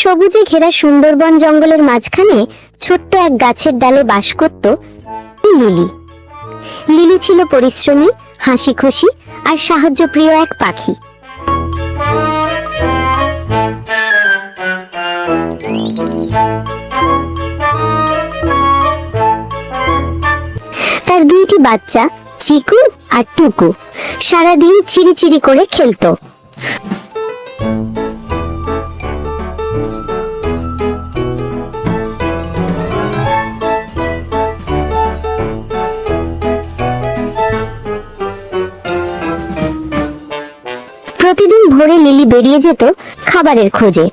সবুজে ঘেরা সুন্দরবন জঙ্গলের মাঝখানে ছোট্ট এক গাছের ডালে বাস করত লিলি। লিলি ছিল পরিশ্রমী হাসি খুশি আর সাহায্যপ্রিয় এক পাখি। তার দুইটি বাচ্চা, চিকু আর টুকু। সারাদিন চিরিচিরি করে খেলতো। প্রতিদিন ভোরে লিলি বেরিয়ে যেত খাবারের খোঁজে।